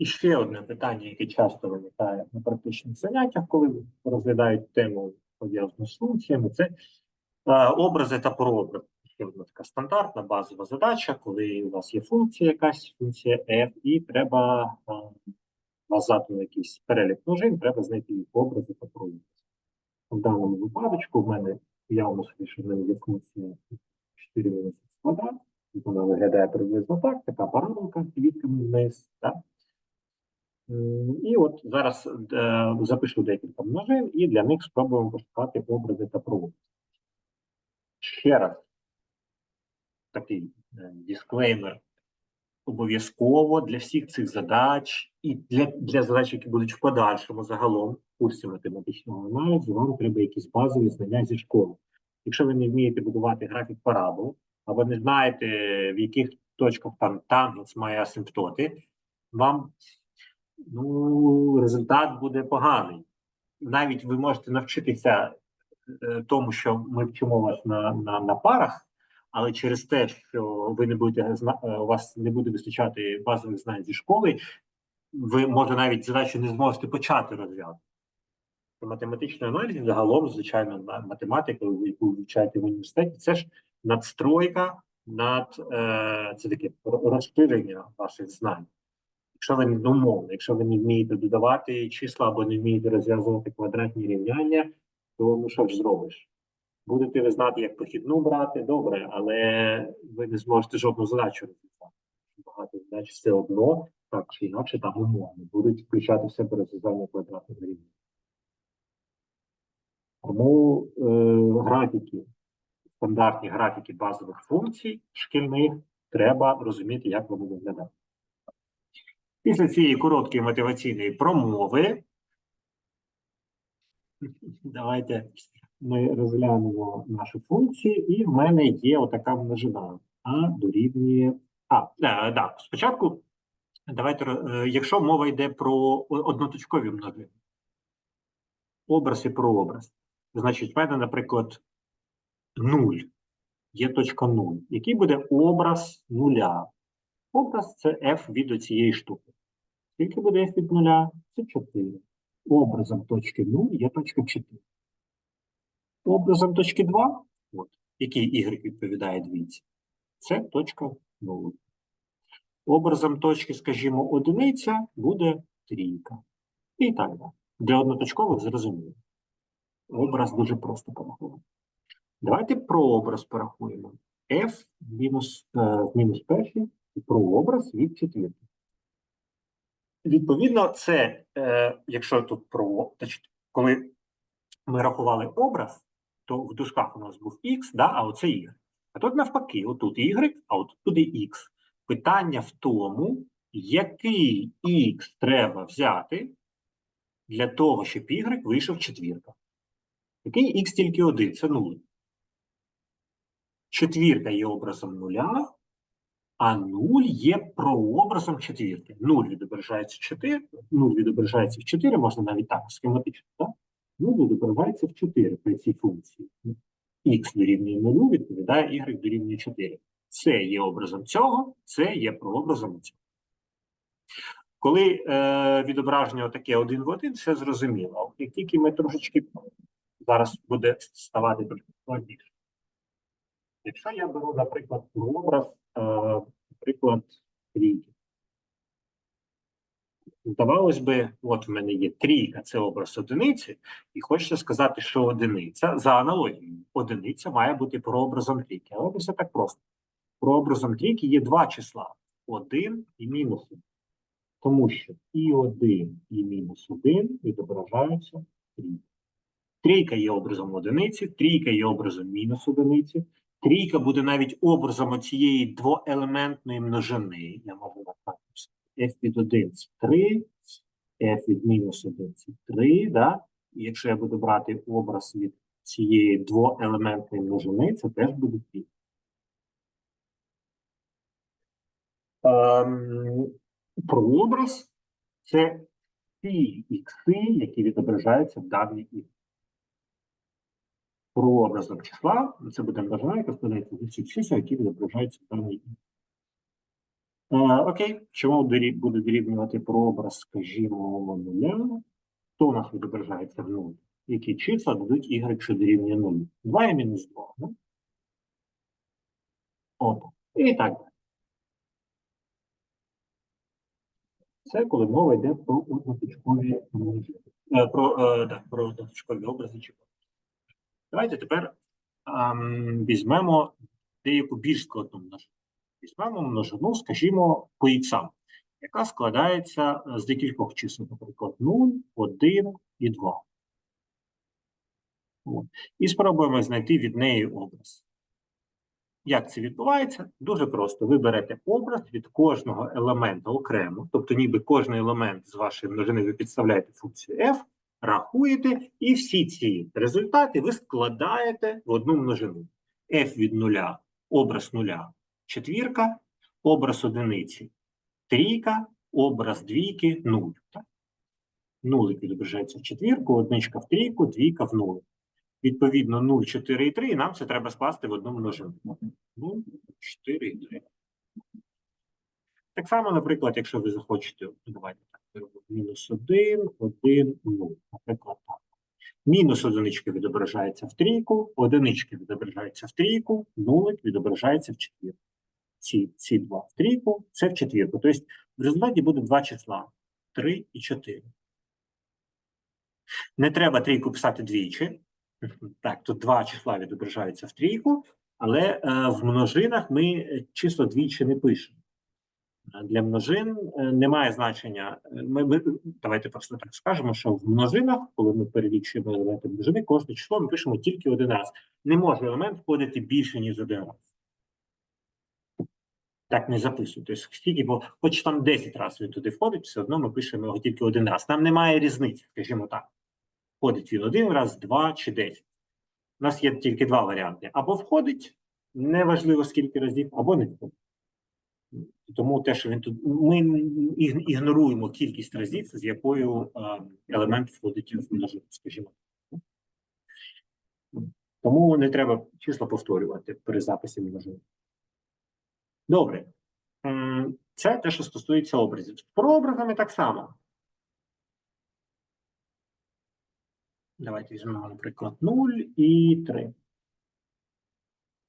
І ще одне питання, яке часто виникає на практичних заняттях, коли розглядають тему пов'язану з функціями, це образи та прообрази. Ще одна така стандартна базова задача, коли у вас є функція якась, функція f, і треба у вас якийсь перелік множин, треба знайти їх образи та прообрази. В даному випадочку в мене явно собі, що в мене є функція 4 мінус квадрат, і вона виглядає приблизно так, така параболка квітками вниз. Так? І от зараз е, запишу декілька множин, і для них спробуємо пошукати образи та прообрази. Ще раз, такий е, дисклеймер. Обов'язково для всіх цих задач і для, для задач, які будуть в подальшому загалом в курсі математичного аналізу, вам треба якісь базові знання зі школи. Якщо ви не вмієте будувати графік парабол, або не знаєте, в яких точках там тангенс має асимптоти, вам ну, результат буде поганий. Навіть ви можете навчитися е, тому, що ми вчимо вас на, на, на парах, але через те, що ви не будете е, у вас не буде вистачати базових знань зі школи, ви може навіть задачу не зможете почати розв'язувати. Математичний аналіз загалом, звичайно, математика, яку ви вивчаєте в університеті, це ж надстройка над е, це таке розширення ваших знань. Якщо ви ну, умовно, якщо ви не вмієте додавати числа або не вмієте розв'язувати квадратні рівняння, то ну що ж зробиш? Будете ви знати, як похідну брати, добре, але ви не зможете жодну задачу розв'язати. Багато задач все одно, так чи інакше, там умовно, будуть включати в себе розв'язання квадратних рівнянь. Тому е, графіки, стандартні графіки базових функцій шкільних треба розуміти, як вони виглядають. Після цієї короткої мотиваційної промови давайте ми розглянемо нашу функцію, і в мене є отака множина. А дорівнює. А, е, да, спочатку давайте, е, якщо мова йде про одноточкові множини, образ і прообраз. Значить, в мене, наприклад, 0. Є точка 0. Який буде образ нуля? Образ це f від цієї штуки. Скільки буде f від нуля? Це 4. Образом точки 0 є точка 4. Образом точки 2, от, який y відповідає двійці, це точка 0. Образом точки, скажімо, одиниця буде трійка. І так далі. Для одноточкових зрозуміло. Образ дуже просто порахувати. Давайте прообраз порахуємо. f мінус, е, перший і прообраз від четвірки. Відповідно, це, е, якщо тут про, значить, коли ми рахували образ, то в дужках у нас був x, да, а оце y. А тут навпаки, отут y, а от туди x. Питання в тому, який x треба взяти для того, щоб y вийшов четвірка. Який x тільки один, це 0. Четвірка є образом нуля, а 0 є прообразом четвірки. 0 відображається 4, 0 відображається в 4, можна навіть так схематично, так? 0 відображається в 4 при цій функції. Х дорівнює 0, відповідає y дорівнює 4. Це є образом цього, це є прообразом цього. Коли е, відображення таке один в один, все зрозуміло. Як тільки ми трошечки зараз буде ставати трошки складніше. Якщо я беру, наприклад, прообраз, е, наприклад, трійки. Здавалось би, от в мене є трійка, це образ одиниці, і хочеться сказати, що одиниця за аналогією. Одиниця має бути прообразом трійки. Але не все так просто. Прообразом трійки є два числа: один і мінус один. Тому що і один, і мінус один відображаються в трійці. Трійка є образом одиниці, трійка є образом мінус одиниці. Трійка буде навіть образом цієї двоелементної множини. Я можу написати f від 1 це 3, f від мінус 1 це 3, да? І якщо я буду брати образ від цієї двоелементної множини, це теж буде 3. Ем, прообраз це ті ікси, які відображаються в даній ікс. Прообразом числа це буде множина, складається з усіх чисел, які відображаються в даній окей, чому буде дорівнювати прообраз, скажімо, нуля? То у нас відображається в нуль. Які числа дадуть y, що дорівнює 0? 2 і мінус 2. Да? От. І так. далі. Це коли мова йде про одноточкові. Е, Про, е, да, про одноточкові образи чи Давайте тепер ем, візьмемо деяку більш складну множину. Візьмемо множину, скажімо, по іксам, яка складається е, з декількох чисел, наприклад, 0, 1 і 2. От. І спробуємо знайти від неї образ. Як це відбувається? Дуже просто. Ви берете образ від кожного елемента окремо, тобто ніби кожен елемент з вашої множини ви підставляєте функцію f, рахуєте, і всі ці результати ви складаєте в одну множину. f від нуля, образ нуля четвірка, образ одиниці трійка, образ двійки нуль. Нулик відображається в четвірку, одничка в трійку, двійка в нуль. Відповідно, 0, 4 і 3, і нам це треба скласти в одну множину. 0, 4 і 3. Так само, наприклад, якщо ви захочете, ну, давайте мінус 1, 1, 0. Наприклад, так. Мінус одиничка відображається в трійку, одиничка відображається в трійку, нулик відображається в четвірку. Ці, ці два в трійку, це в четвірку. Тобто в результаті буде два числа 3 і 4. Не треба трійку писати двічі. Так, тут два числа відображаються в трійку, але е, в множинах ми число двічі не пишемо. Для множин е, немає значення. е, Ми, ми, давайте просто так скажемо, що в множинах, коли ми перелічуємо елементи множини, кожне число ми пишемо тільки один раз. Не може елемент входити більше, ніж один раз. Так не записуйте. Тобто, скільки, бо хоч там 10 разів він туди входить, все одно ми пишемо його тільки один раз. Нам немає різниці, скажімо так. Входить він один раз, два чи десять. У нас є тільки два варіанти. Або входить, неважливо скільки разів, або не входить. Тому те, що він тут. Ми ігноруємо кількість разів, з якою елемент входить в множину, скажімо. Тому не треба числа повторювати при записі множини. Добре. Це те, що стосується образів. З прообразами так само. Давайте візьмемо, наприклад, 0 і 3.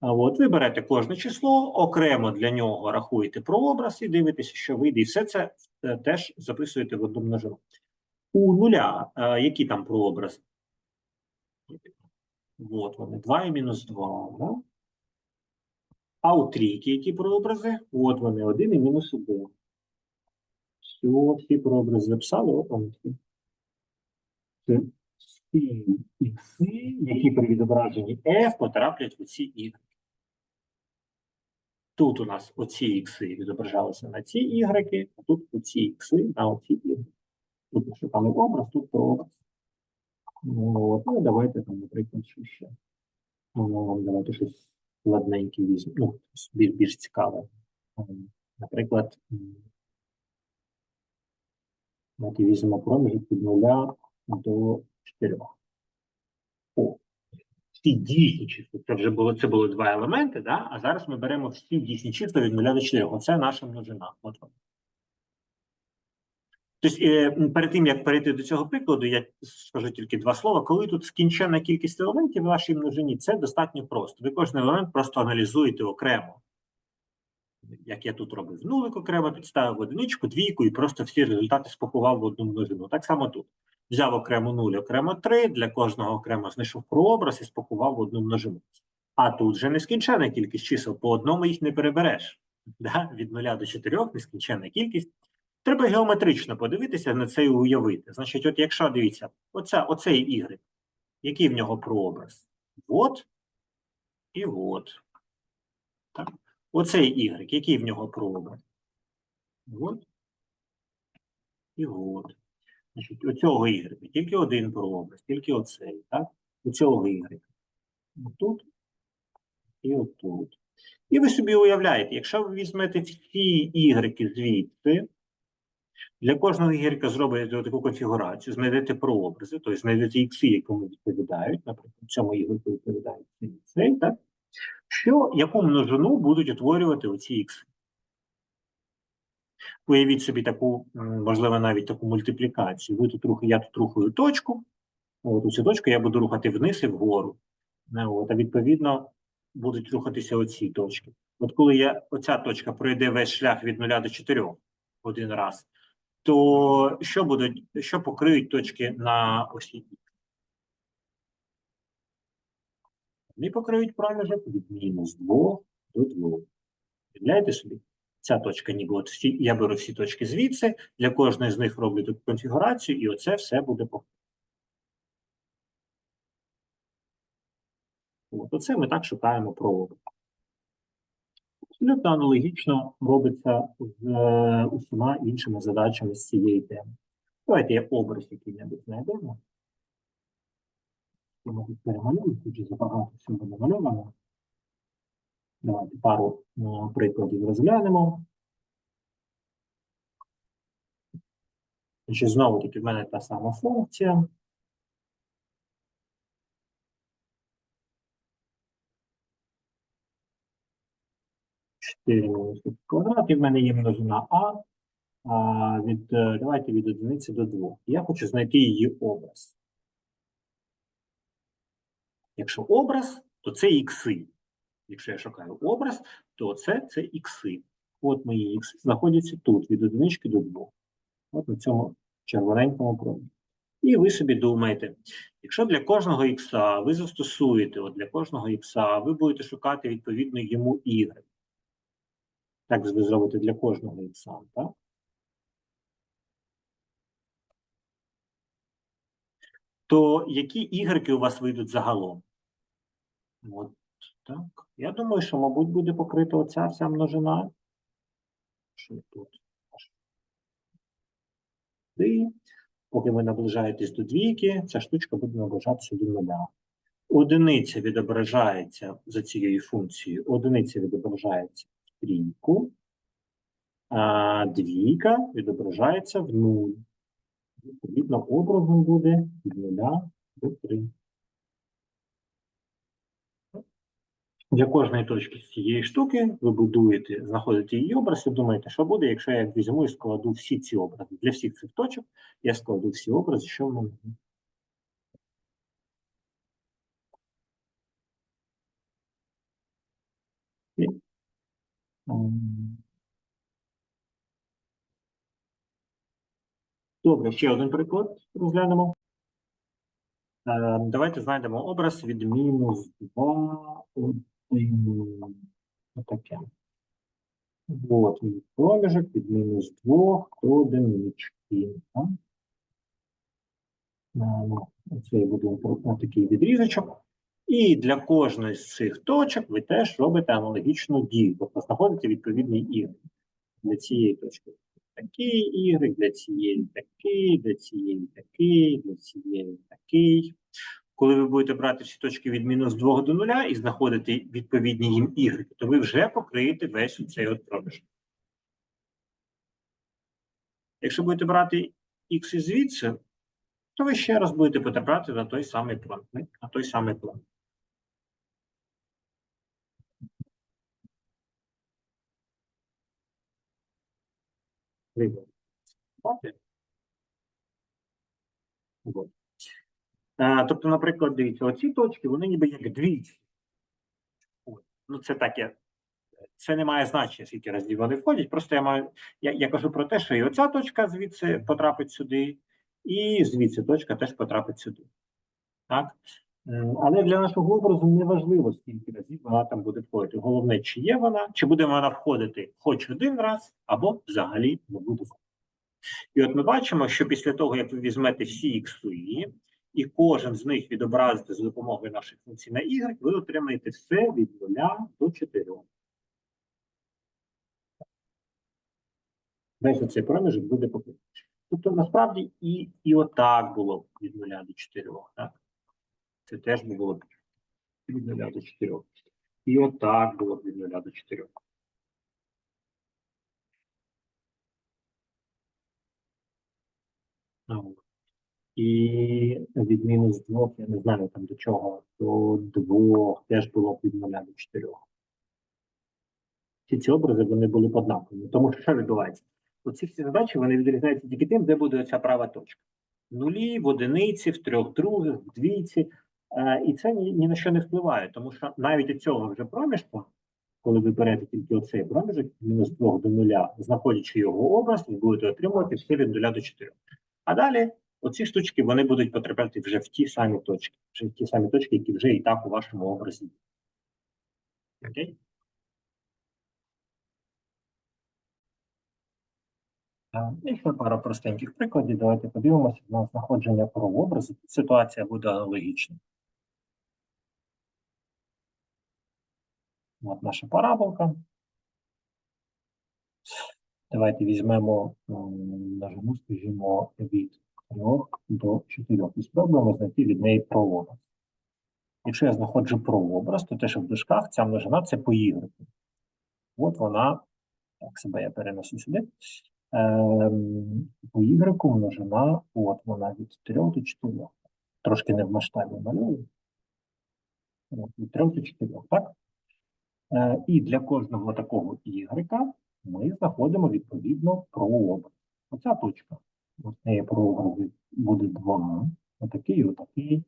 От ви берете кожне число, окремо для нього рахуєте прообраз і дивитеся, що вийде. І все це е, теж записуєте в одну множину. У нуля, е, які там прообрази? От вони, 2 і мінус 2. Да? А у трійки які прообрази? От вони, 1 і мінус 1. Все, всі прообрази записали, от вони. всі. Ікси, які при відображенні F потраплять в ці ігри. Тут у нас оці ікси відображалися на ці ігреки, а тут оці ікси на оці ігри. Тут шукали образ, тут прообраз. Ну, ну, давайте там, наприклад, що ще. Ну, давайте щось складненьке візьмемо. Ну, більш, більш цікаве. Ем, Наприклад, давайте візьмемо проміжок від 0 до 4. Всі дійсні числа. Це вже було, це було два елементи, да? а зараз ми беремо всі дійсні числа від 0 до 4. Оце наша множина. От. Тобто, е, перед тим, як перейти до цього прикладу, я скажу тільки два слова. Коли тут скінчена кількість елементів в вашій множині, це достатньо просто. Ви кожен елемент просто аналізуєте окремо. Як я тут робив. Нулик окремо підставив одиничку, двійку і просто всі результати спакував в одну множину. Так само тут. Взяв окремо 0, окремо 3, для кожного окремо знайшов прообраз і спакував в одну множину. А тут вже нескінчена кількість чисел, по одному їх не перебереш. Да? Від 0 до 4 нескінченна кількість. Треба геометрично подивитися на це і уявити. Значить, от якщо дивіться, оця, оцей Y, який в нього прообраз? От і от. Так. Оцей Y, який в нього прообраз? От і от. Значить, у цього тільки один прообраз, тільки оцей, так? У цього Y. Тут і отут. І ви собі уявляєте, якщо ви візьмете всі Y звідси, для кожного Y зробите таку конфігурацію, знайдете прообрази, тобто знайдете ікси, якому відповідають, наприклад, цьому Y відповідають цей, так? Що, яку множину будуть утворювати оці ікси? Уявіть собі таку, можливо, навіть таку мультиплікацію. Ви тут рух, я тут рухаю точку. От у цю точку я буду рухати вниз і вгору. От, а відповідно будуть рухатися оці точки. От коли я оця точка пройде весь шлях від 0 до 4 один раз, то що будуть, що покриють точки на осі? Вони покриють проміжок від мінус 2 до 2. Уявляєте собі? Ця точка ніби от всі, я беру всі точки звідси, для кожної з них роблю таку конфігурацію, і оце все буде покрито. От, оце ми так шукаємо проводи. Абсолютно аналогічно робиться з е, усіма іншими задачами з цієї теми. Давайте я образ який-небудь знайдемо. Я, мабуть, перемалюю, тут же забагато всього намальовано. Давайте пару е, прикладів розглянемо. Значить, знову таки в мене та сама функція. Мінус квадрат, і в мене є множина а, а від, е, давайте від одиниці до 2. Я хочу знайти її образ. Якщо образ, то це ікси. Якщо я шукаю образ, то це, це ікси. От мої ікси знаходяться тут, від одинички до 2. От на цьому червоненькому промі. І ви собі думаєте, якщо для кожного ікса ви застосуєте, от для кожного ікса ви будете шукати відповідно йому y. Так ви зробите для кожного ікса, так? То які ігрики у вас вийдуть загалом? От так. Я думаю, що, мабуть, буде покрита оця вся множина. Що тут? Поки ви наближаєтесь до двійки, ця штучка буде наближатися до нуля. Одиниця відображається за цією функцією. Одиниця відображається в трійку, а двійка відображається в нуль. Відповідно, образом буде від нуля до 3. Для кожної точки цієї штуки ви будуєте, знаходите її образ і думаєте, що буде, якщо я візьму і складу всі ці образи. Для всіх цих точок я складу всі образи, що в мене. є. І, м, Добре, ще один приклад розглянемо. Е, Давайте знайдемо образ від мінус 2, 1. Отаке. Вот мій проміжок від мінус 2 до одинички. Це буде такий відрізочок. І для кожної з цих точок ви теж робите аналогічну дію, тобто знаходите відповідний ігри для цієї точки. Такий ігри, для цієї такий, для цієї такий, для цієї такий. Коли ви будете брати всі точки від мінус 2 до 0 і знаходити відповідні їм ігри, то ви вже покриєте весь цей от проміжок. Якщо будете брати х і звідси, то ви ще раз будете потрапляти на той самий план. На той самий план. Вот. Е, Тобто, наприклад, дивіться, оці точки, вони ніби як двічі. Ну, це таке. Це не має значення, скільки разів вони входять. Просто я маю. Я, я кажу про те, що і оця точка звідси потрапить сюди, і звідси точка теж потрапить сюди. Так? Але для нашого образу не важливо, скільки разів вона там буде входити. Головне, чи є вона, чи буде вона входити хоч один раз, або взагалі не буде входити. І от ми бачимо, що після того, як ви візьмете всі ікси, і кожен з них відобразите за допомогою наших функцій на y, ви отримаєте все від 0 до 4. Весь оцей проміжок буде покритий. Тобто, насправді, і, і отак було від 0 до 4. Так? Це теж було б від 0 до 4. І отак було б від 0 до 4. Ну, І від мінус 2, я не знаю там до чого, до 2 теж було від 0 до 4. Всі ці образи вони були б однаковими. Тому що що відбувається? оці всі задачі вони відрізняються тільки тим, де буде оця права точка. Нулі, в одиниці, в трьох других, в двійці. Е, і це ні, ні на що не впливає, тому що навіть у цього вже проміжку, коли ви берете тільки оцей проміжок, мінус 2 до нуля, знаходячи його образ, ви будете отримувати все від 0 до 4. А далі оці штучки вони будуть потрапляти вже в ті самі точки, вже в ті самі точки, які вже і так у вашому образі. Окей? І ще пара простеньких прикладів. Давайте подивимося на знаходження прообразу. Ситуація буде аналогічна. От наша параболка. Давайте візьмемо нажму, скажімо, від 3 до 4 і спробуємо знайти від неї прообраз. Якщо я знаходжу прообраз, то те, що в дужках, ця множина це по Y. От вона, так себе я перенесу сюди. Ем, по Y множина, от вона від 3 до 4. Трошки не в масштабі малюю. От, Від 3 до 4, так? Е, І для кожного такого Y ми знаходимо відповідно прообраз. Оця точка. От неї прообразів буде 2, отакий, отакий.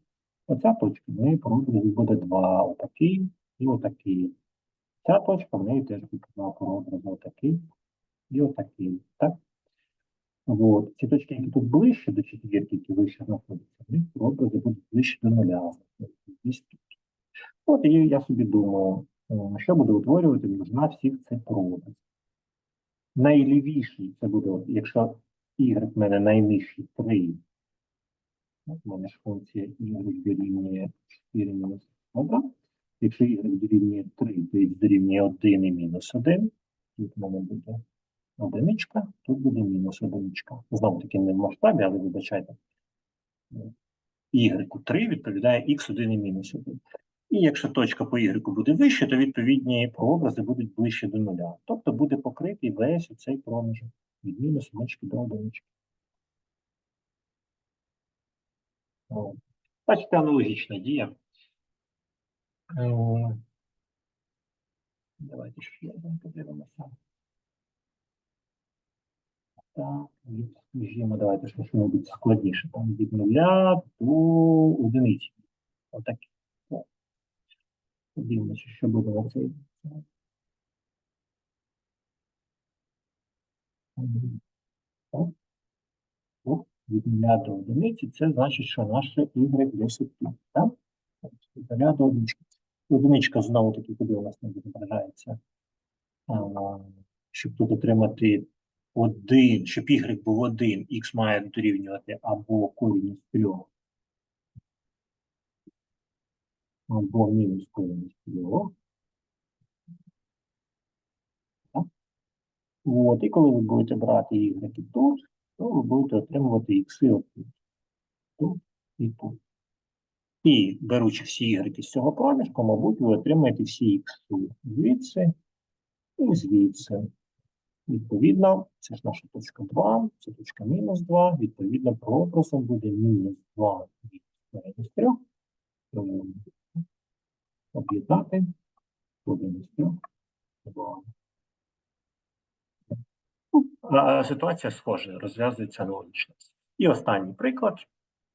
Оця точка, в неї прообразів буде 2, отакий і отакий. Ця точка, в неї теж буде 2 прообрази, отакий і отакий. Так? От. Ці точки, які тут ближче до четвірки, які вище знаходяться, в них прообрази будуть ближче до нуля. От і я собі думаю, що буде утворювати множина всіх цих прообразів. Найлівіший це буде, якщо y в мене найнижчий 3, у мене ж функція y дорівнює 4 мінус 1. Якщо y дорівнює 3, то x дорівнює 1 і мінус 1. Тут в мене буде одиничка, тут буде мінус одиничка. Знову таки не в масштабі, але вибачайте. y 3 відповідає x1 і мінус 1. І якщо точка по y буде вище, то відповідні прообрази будуть ближче до нуля. Тобто буде покритий весь цей проміжок від мінус одинички до одинички. О, Бачите, аналогічна дія. Е, Давайте ще один подивимося. Так, від, скажімо, давайте щось, мабуть, складніше. Там від нуля до одиниці. Отак. О. Подивимося, що буде на цей. Від нуля до одиниці, це значить, що наше y 10 тут? Від нуля до одинички. Одиничка знову таки, куди у нас не відображається. Щоб тут отримати один, щоб y був один, x має дорівнювати або корінь з трьох, або мінус корінь з трьох. Так. От, і коли ви будете брати y тут, то ви будете отримувати x отут. Тут і тут. І беручи всі y з цього проміжку, мабуть, ви отримаєте всі x звідси і звідси. Відповідно, це ж наша точка 2, це точка мінус 2, відповідно, прообразом буде мінус 2 від мінус 3. Тому об'єднати по мінус 3. 2. Ну, Ситуація схожа, розв'язується аналогічно. І останній приклад,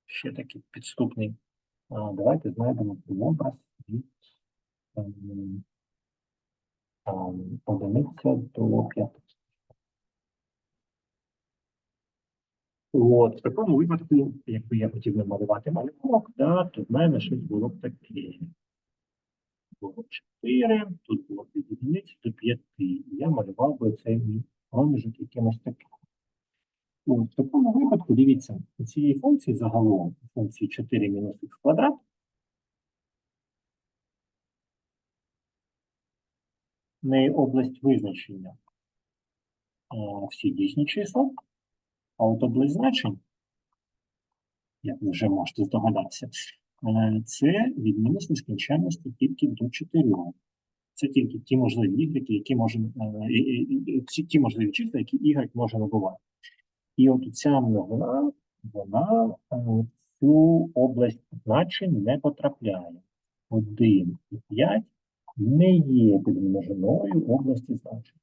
ще такий підступний. Давайте знайдемо прообраз від ем, ем, одиниця до 5. От, в такому випадку, якби я хотів намалювати малюнок, да, то в мене щось було б таке. Було 4, тут було від одиниці до 5. І я малював би цей мій проміжок якимось таким. В такому випадку, дивіться, у цієї функції загалом, функції 4 мінус х квадрат, в неї область визначення а, всі дійсні числа, а от область значень, як ви вже можете здогадатися, е, це від мінус нескінченності тільки до 4. Це тільки ті можливі y, які може, і- і- і- ці- ті можливі числа, які y може набувати. І от ця множина, вона е, в цю область значень не потрапляє. 1 і 5 не є підмножиною області значень.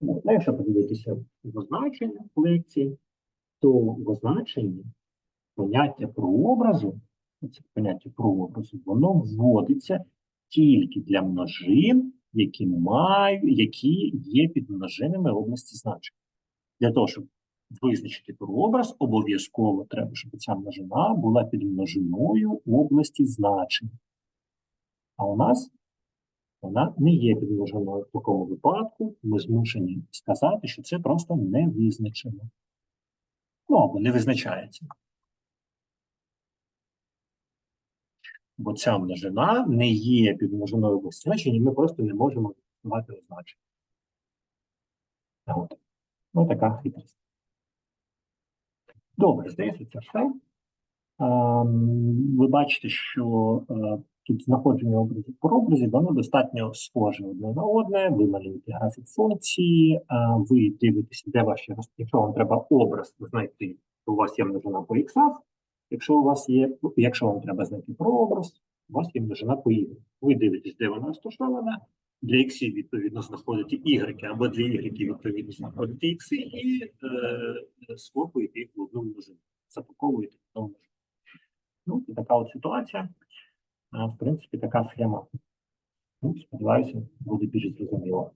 Ну, якщо подивитися в означення лекції, то в означенні поняття прообразу, це поняття прообразу, воно вводиться тільки для множин, які мають, які є під множинами області значення. Для того, щоб визначити прообраз, обов'язково треба, щоб ця множина була під множиною області значень. А у нас вона не є під множиною. В такому випадку ми змушені сказати, що це просто не визначено. Ну, або не визначається. Бо ця множина не є під множиною області ми просто не можемо мати означення. От. Ну, така хитрість. Добре, здається, це все. Ем, Ви бачите, що е, тут знаходження образів по образі, воно достатньо схоже одне на одне. Ви малюєте графік функції, е, ви дивитеся, де ваші Якщо вам треба образ знайти, то у вас є множина по іксах. Якщо у вас є, якщо вам треба знайти прообраз, у вас є множина по y. Ви дивитесь, де вона розташована. Для іксів, відповідно, знаходите y, або для y, відповідно, знаходите ікси, і е, скопуєте їх в одну множину. Запаковуєте в одну множину. Ну, і така от ситуація. В принципі, така схема. Ну, сподіваюся, буде більш зрозуміло.